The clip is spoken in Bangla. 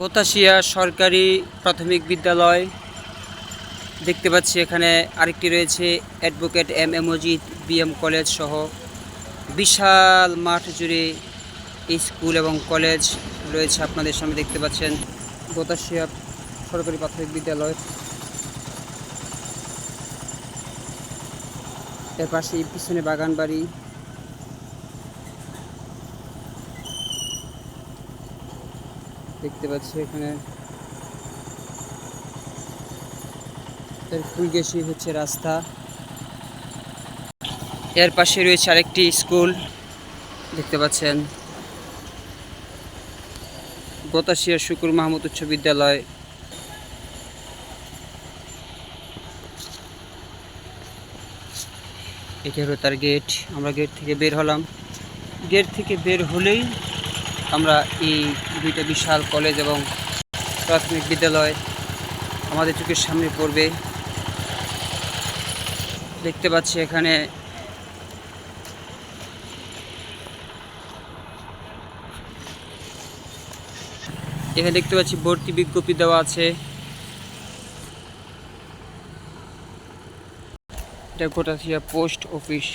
পোতাশিয়া সরকারি প্রাথমিক বিদ্যালয়। দেখতে পাচ্ছি এখানে আরেকটি রয়েছে advocate M A Majid BM college সহ বিশাল মাঠ জুড়ে স্কুল এবং কলেজ রয়েছে আপনাদের সামনে দেখতে পাচ্ছেন। পোতাশিয়া সরকারি প্রাথমিক বিদ্যালয়। এর পাশে পিছনে বাগান বাড়ি দেখতে পাচ্ছি এখানে। এর ফুলগেছি হচ্ছে রাস্তা। এর পাশে রয়েছে আরেকটি স্কুল, দেখতে পাচ্ছেন। গোতাশিয়া শুকুর মাহমুদ উচ্চ বিদ্যালয়। এটি হলো তার গেট আমরা গেট থেকে বের হলাম। গেট থেকে বের হলেই আমরা এই দুইটা বিশাল কলেজ এবং প্রাথমিক বিদ্যালয় আমাদের চোখের সামনে পড়বে। দেখতে পাচ্ছি এখানে এখানে দেখতে পাচ্ছি ভর্তি বিজ্ঞপ্তি দেওয়া আছে। এটা কোটাশিয়া পোস্ট অফিস।